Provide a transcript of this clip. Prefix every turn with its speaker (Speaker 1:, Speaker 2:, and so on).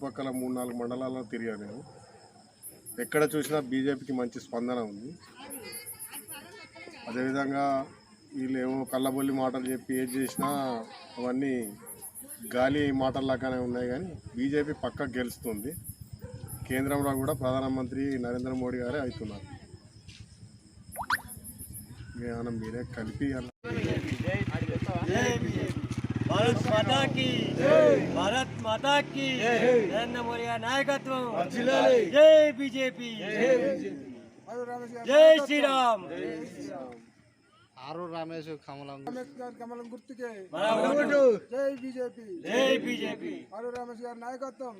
Speaker 1: చుట్టుపక్కల మూడు నాలుగు మండలాల్లో తిరిగాను నేను. ఎక్కడ చూసినా బీజేపీకి మంచి స్పందన ఉంది. అదేవిధంగా వీళ్ళు ఏమో కళ్ళబొల్లి మాటలు చెప్పి ఏది చేసినా అవన్నీ గాలి మాటల్లాగానే ఉన్నాయి కానీ బీజేపీ పక్క గెలుస్తుంది. కేంద్రంలో కూడా ప్రధానమంత్రి నరేంద్ర మోడీ గారే అవుతున్నారు. మనం మీరే కలిపి అలా
Speaker 2: భారత్ మాతాకి భారత్ మాతాకి నరేంద్ర మోడీ నాయకత్వం జై బీజేపీ జై శ్రీరామ్
Speaker 3: ఆరు రమేష్ కమలం
Speaker 4: అంబేద్కర్ కమలం గుర్తుకే జై బీజేపీ
Speaker 2: జై బీజేపీ
Speaker 4: ఆరు రమేష్ గారి నాయకత్వం